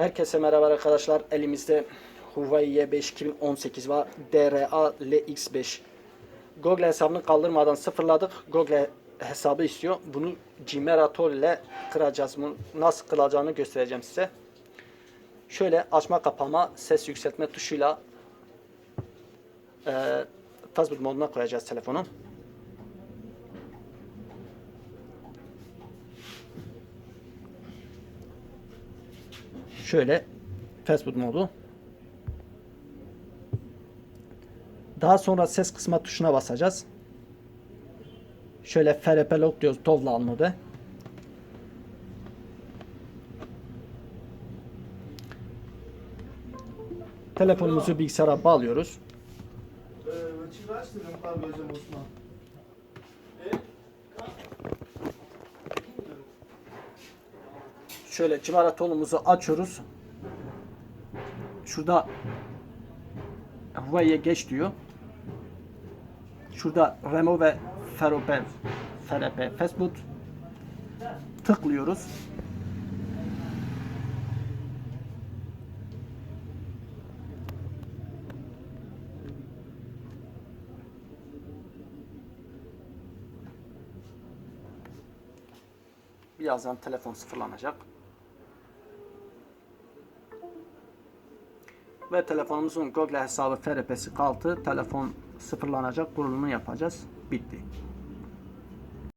Herkese merhaba arkadaşlar. Elimizde Huawei Y5 2018 var. DRA LX5. Google hesabını kaldırmadan sıfırladık. Google hesabı istiyor. Bunu Gmerator ile kıracağız. Bunu nasıl kılacağını göstereceğim size. Şöyle açma kapama ses yükseltme tuşuyla e, fastboot moduna koyacağız telefonu. Şöyle fastboot modu. Daha sonra ses kısma tuşuna basacağız. Şöyle FRP lock diyoruz tovla almadı. Telefonumuzu bilgisayara bağlıyoruz. Lasci un parlo di Osman. Şöyle cimaratonumuzu açıyoruz. Şurada Huawei'ye geç diyor. Şurada Remo ve FRP, FRP Fastboot tıklıyoruz. Birazdan telefon sıfırlanacak. Ve telefonumuzun Google hesabı FRP'si kalktı. Telefon sıfırlanacak. Kurulumunu yapacağız. Bitti.